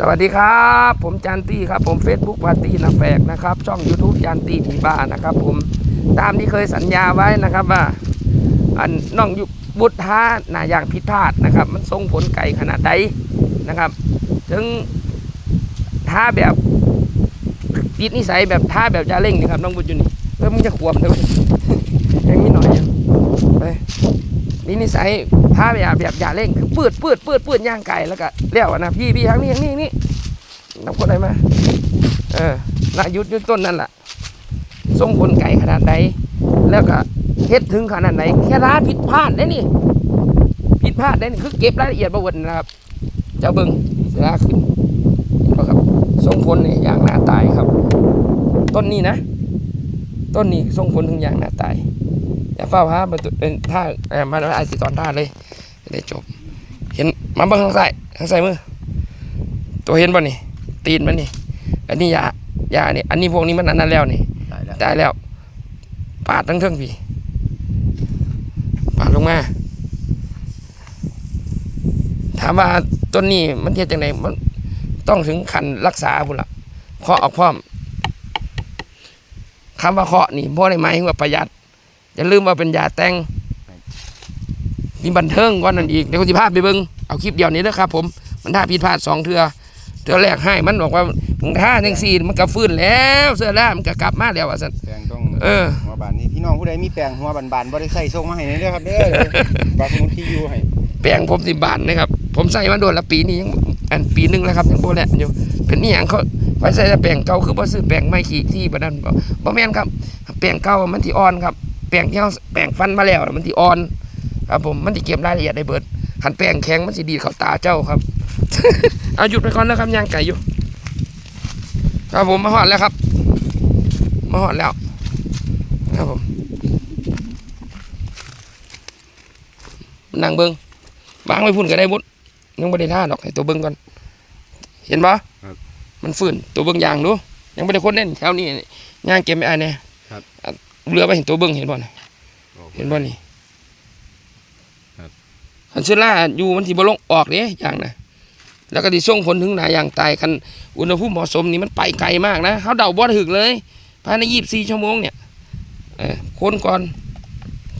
สวัสดีครับ ผมจันตี้ครับ ผม Facebook ปาร์ตี้นาแฝกนะครับ ช่อง YouTube จันตี้ทีบ้านะครับ ผมตามที่เคยสัญญาไว้นะครับว่า อันน้องยุบุตรท้าหนาอย่างผิดพลาดนะครับ มันส่งผลไก่ขนาดใดนะครับ ถึงท้าแบบติดนิสัยแบบท้าแบบยาเร่งนะครับน้องบุตรอยู่นี่เออมึงจะขวบเลย ยังมีหน่อยอยู่ไป นี่นิสัยท้าแบบแบบยาเร่งคือปืดปืดปืดปืดย่างไก่แล้วก็เลี้ยวนะพี่พี่ทางนี้ทางนี้นี่น้ำคนอะไรมาเออนายุดยุดต้นนั่นแหละส่งผลไก่ขนาดใดแล้วก็เฮ็ดถึงขนาดไหนแค่ท้าผิดพลาดได้นี่ผิดพลาดได้นี่คือเก็บรายละเอียดประวัตินะครับ เจ้าเบิ้งเสียขึ้นนะครับส่งผลนี่อย่างหน้าตายครับ ต้นนี้นะ ต้นนี้ส่งผลถึงอย่างหน้าตาย อย่าเฝ้าฮะมันเป็นท่าเอ่อมันไอสิตอนท่าเลยจะได้จบ เห็นมาเบิ้งข้างซ้ายข้างซ้ายมือ ตัวเห็นป่ะนี่ ตีนมันนี่ อันนี้ยายานี่อันนี้พวกนี้มันอันนั้นแล้วนี่ได้แล้วได้แล้ว ปาดทั้งเทิงพี่ ปาดลงมา ถามว่าต้นนี้มันเทียจังไงมันต้องถึงขันรักษาพุ่นละเคาะออกพร้อมคำว่าเคาะนี่บ่ได้หมายถึงว่าประหยัด อย่าลืมว่าเป็นยาแต่งมีบันเทิงก่อนนั่นอีกเดี๋ยวคุณสิพาไปเบิ่งเอาคลิปเดียวนี้นะครับผมมันท่าผิดพลาดสองเทือเทือแรกให้มันบอกว่ามึงท่าจังซี่มันก็ฟื้นแล้วเสื้อแล้วมันก็กลับมาแล้วว่าซั่นแปลงต้องเออหัวบานนี่พี่น้องผู้ใดมีแปลงหัวบานๆบ่ได้ใส่ส่งมาให้เด้อครับเด้อฝากสมุดที่อยู่ให้แปลงผมสิบาทนะครับผมใส่มาโดนละปีนี้ยังอันปีหนึงแล้วครับยังโบแลอยู่เป็นนี่อย่างเขาไปใส่แต่แปลงเก่าคือบ่ซื้อแปลงไม่ขี้ที่บัดนั้นบ่บ่แม่นครับแปลงเก่ามันที่อ่อนครับ แปลงที่เราแปลงฟันมาแล้วน่ะมันที่อ่อน ครับผมมันที่เก็บรายละเอียดได้เบิดหันแปลงแข็งมันสิดีดเข้าตาเจ้าครับเอาหยุดไปก่อนนะครับย่างไก่อยู่ครับผมมาหอดแล้วครับ มาหอดแล้วครับผมนั่งเบิงบางไม่พุ่นก็ได้บุดยังไม่ได้ท่าดอกให้ตัวเบิงก่อนเห็นปะครับมันฝืนตัวเบิงยางดูยังไม่ได้คนเล่นแถวนี้ย่างเก็บไม่อายเนี่ยครับอะ เรือไปเห็นตัวเบิงเห็นบ่เนี่ยเห็นบ่นี่ครับคันเชื้อราอยู่มันที่บ่ลงออกเด้อย่างนะแล้วก็ที่ส่งผลถึงหนาอย่างตายคันอุณหภูมิเหมาะสมนี่มันไปไกลมากนะเขาเดาบ่ถึกเลยภายในยี่สิบสี่ชั่วโมงเนี่ยเออคนก่อน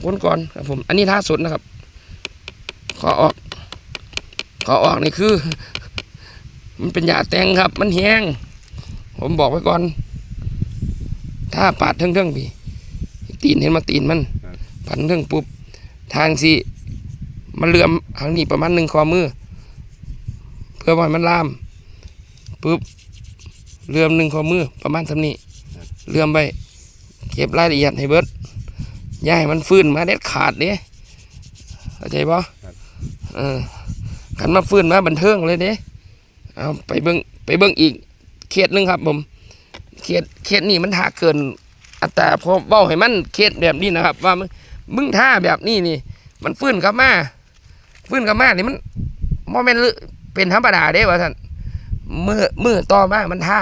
คนก่อนครับผม อันนี้ท่าสุดนะครับ ขอออก ขอออกนี่คือ มันเป็นยาแตงครับ มันแห้ง ผมบอกไว้ก่อน ถ้าปาดเทิงๆพี่ ตีนเห็นมาตีนมันครับพันเทิงปุ๊บทางสิมันเลื่อมทางนี้ประมาณหนึ่งข้อมือ เพื่อว่าให้มันลามปุ๊บเลื่อมหนึ่งข้อมือประมาณเทำนี้เลื่อมไปเก็บรายละเอียดให้เบิดอย่าให้มันฟื้นมาเด็ดขาดเด้เข้าใจปะครับเออขันมาฟื้นมาบันเทิงเลยเด้เอาไปเบิ้งไปเบิ้งอีกเขตหนึ่งครับผมเขตเขตนี้มันถาเกิน อัตราพอเบ้าให้มันเขตแบบนี้นะครับ ว่ามึงมึงท่าแบบนี้นี่ มันฟื้นกลับมาฟื้นกลับมานี่มันโมเมนต์เป็นธรรมดาเด้ว่าท่านมือมือต่อมามันท่า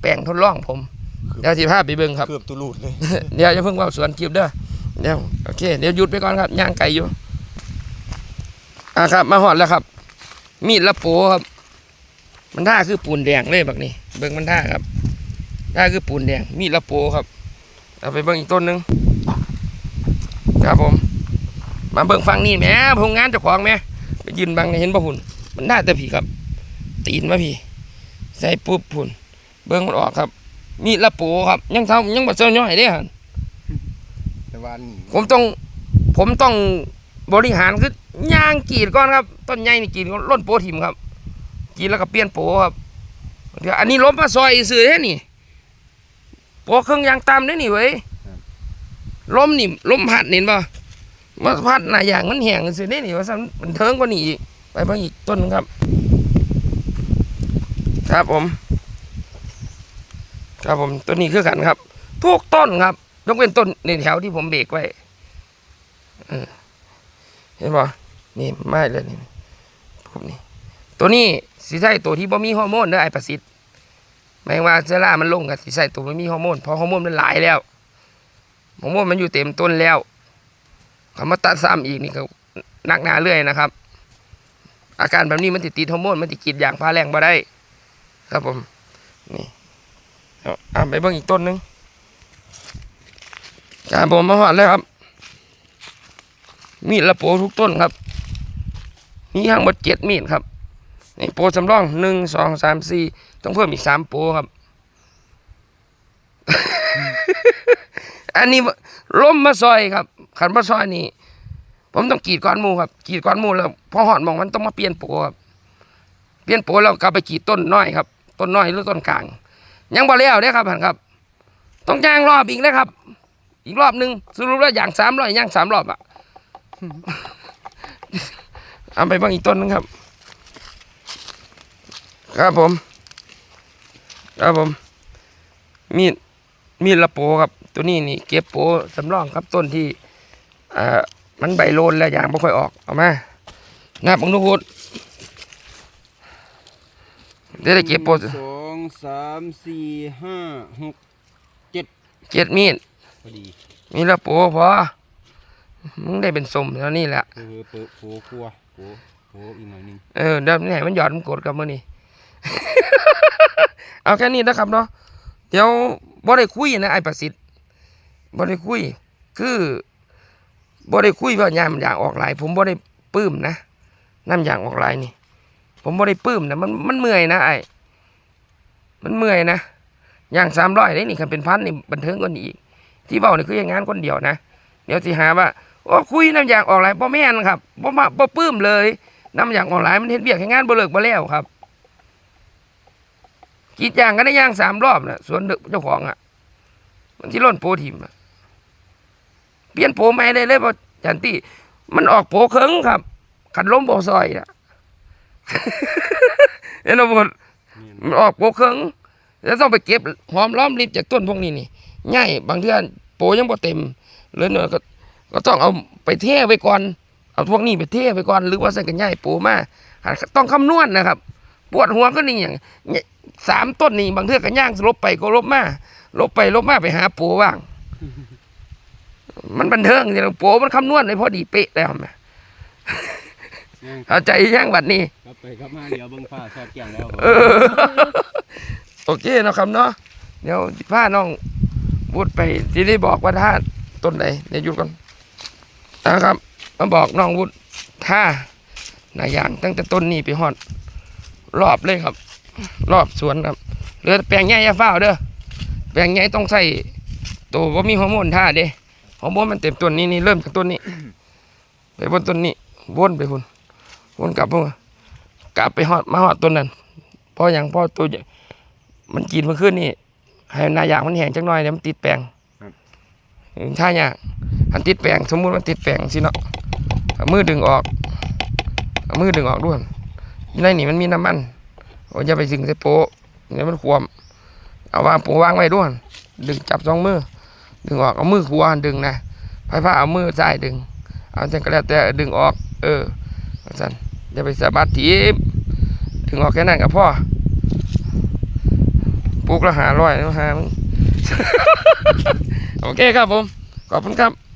แปลงทดลองผมเดี๋ยวสิพาไปเบิ่งครับเกือบตุลูดเลยเดี๋ยวจะเพิ่งเว่าสวนกิบเด้อเดี๋ยวโอเค เดี๋ยวหยุดไปก่อนครับย่างไก่อยู่อะครับ มาหอดแล้วครับ มีดละโปครับ มันท่าคือปูนแดงเลยแบบนี้ เบิ่งมันท่าครับท่าคือปูนแดงมีดละโปครับ เอาไปเบิ่งอีกต้นหนึงครับผม มาเบิ่งฟังนี่แหม่พงงานเจ้าของแหม่ไปยืนบังในเห็นป่ะหุ่นมันน่าแต่ผีครับ ตีนมาพี่ ใส่ปุ๊บหุ่นเบิ่งมันออกครับ มีดละโปครับ ยังเท่ายังบ่เจ้าย่อยเด้ฮะแต่ว่านี่ผมต้อง ผมต้องบริหารคือย่างกรีดก่อนครับ ต้นใหญ่นี่กรีดก่อนล้นโปถิ่มครับกรีดแล้วก็เปลี่ยนโปครับเดี๋ยวอันนี้ล้มมาซอยซื้อเด้นี่ โปเครื่องยางตามได้นี่เว้ยล้มนี่ล้มพัดเห็นป่ะมาพัดหน้าอย่างมันแห้งซื้อได้นี่ว่าซั่นมันเทิงกว่านี้อีกไปเบิ่งอีกต้นหนึ่งครับ ครับผม ครับผมต้นนี้คือกันครับทุกต้นครับยกเว้นต้นในแถวที่ผมเบรกไว้เออเห็นป่นี่ไม่เลยนี่พวกนี้ ตัวนี้สีใส่ตัวที่บ่มีฮอร์โมนเด้อไอประสิทธิ์ หมายว่าเชื้อรามันลงกับสีใส่ตัวไม่มีฮอร์โมนพราะฮอร์โมนมันหลายแล้วฮอร์โมนมันอยู่เต็มต้นแล้วคำว่าตัดซ้ำอีกนี่ก็นักหนาเรื่อยนะครับ อาการแบบนี้มันติดติดฮอร์โมนมันติดกีดอย่างพาแรงบ่ได้ ครับผมนี่เอาไปเบิ่งอีกต้นหนึงครับผมมาหอดแล้วครับ มีดละโปทุกต้นครับ มีทั้งหมดเจ็ดมีดครับ นี่โปรสำรองหนึ่งสองสามสี่ต้องเพิ่มอีกสามโปรครับ อันนี้ล้มมาซอยครับ ขันมาซอยนี่ผมต้องกีดก้อนหมูครับกีดก้อนหมูแล้วพอหอดมองมันต้องมาเปลี่ยนโปรครับเปลี่ยนโปรแล้วกลับไปกีดต้นน้อยครับต้นน้อยหรือต้นกลาง ยังบ่แล้วเด้ครับท่านครับ ต้องย่างรอบอีกนะครับ อีกรอบหนึ่งสรุปแล้วอย่างสามรอบย่างสามรอบอะเอาไปบ้างอีกต้นหนึงครับ ครับผม ครับผม มีด มีดละโปครับ ตัวนี้นี่เก็บโปสำรองครับต้นที่อ่ามันใบโลนแล้วยางไม่ค่อยออก เอามาหน้าบังนุพุดเดี๋ยวได้เก็บโปสองสามสี่ห้าหกเจ็ดมีดพอดีมีละโปพอมึงได้เป็นสมเท่านี้แหละเออเปิดโผครัวโผโผอีกหน่อยหนึงเออเดี๋ยวนี่ให้มันหยอดมันกดกับมือนี่ เอาแค่นี้นะครับเนาะเดี๋ยวบ่ได้คุยนะไอ้ประสิทธิ์บ่ได้คุย คือบ่ได้คุยว่ายามมันอยากออกหลาย ผมบ่ได้ปื้มนะน้ำยางออกหลายนี่ ผมบ่ได้ปื้มนะมันมันเมื่อยนะไอ้มันเมื่อยนะอย่างสามร้อยได้นี่คันเป็นพันนี่บันเทิงกว่านี้อีก ที่เว้านี่คืออย่างงานคนเดียวนะเดี๋ยวสิหาว่าโอ้คุยน้ำยางออกหลายบ่แม่นครับบ่มาบ่ปื้มเลยน้ำยางออกหลายมันเฮ็ดเบียกให้งานบ่เลิกบ่แล้วครับ กีดยางก็ได้ยางสามรอบนะสวนเจ้าของอะ มันที่ร่นโปรทิมอะเปลี่ยนโปรใหม่ได้เลยเพราะจันตี้มันออกโปรเคิงครับ ขันล้มบ่ซอยอะเห็นบ่หมดมันออกโปรเคิงแล้วต้องไปเก็บหอมล้อมริบจากต้นพวกนี้นี่ง่ายบางเทื่อโปรยังบ่เต็มเลยเนอะก็ก็ต้องเอาไปเทไว้ก่อนเอาพวกนี้ไปเทไว้ก่อนหรือว่าใส่กันง่ายโปรมาต้องคำนวณนะครับ ปวดหัวก็นี่อย่าง สามต้นนี่บางเทื่อกันย่างลบไปก็ลบมาลบไปลบมาไปหาโปรว่าง มันบันเทิงอย่างโปรมันคำนวณเลยพอดีเป๊ะแล้วแม่ย่างเข้าใจยังบัดนี้กลับไปกลับมาเดี๋ยวเบิ่งฟ้าสอดแกงแล้วเออโอเคเนาะครับเนาะเดี๋ยวสิพาน้องพูดไปที่ได้บอกว่าท่าต้นไหนเดี๋ยวหยุดก่อนนะครับ มาบอกน้องวุฒท่าหนายางตั้งแต่ต้นนี้ไปฮอดรอบเลยครับ รอบสวนครับเหลือแต่แปลงใหญ่อยาฝ้าวเด้อแปลงใหญ่ต้องใส่ตัวว่ามีฮอร์โมนท่าเด้ฮอร์โมนมันเต็มต้นนี้นี่เริ่มจากต้นนี้ ไปบนต้นนี้วนไปพุ่นวนกลับพวกกลับไปฮอดมาฮอดต้นนั้นพออย่างพอตัวใหญ่มันกินเมื่อคืนนี่ให้หนายางมันแห้งจักหน่อยเดี๋ยวมันติดแปลงถ้าอย่างอันติดแปลงสมมุติมันติดแปลงสิเนาะเอามือดึงออกเอามือดึงออกด้วยในนี่มันมีน้ำมัน โอ้ยอย่าไปถึงใส่โป๊ะเดี๋ยวมันขวมเอาวางโป๊วางไว้ด้วย ดึงจับสองมือ ดึงออกเอามือขวาดึงนะพายผ้าเอามือซ้ายดึง เอาจังก็แล้วแต่ดึงออก เออว่าซั่นอย่าไปสะบัดทีบดึงออกแค่นั้นกับพ่อปลูกล้วหาร้อยแล้วหามโอเคครับผม ขอบคุณครับ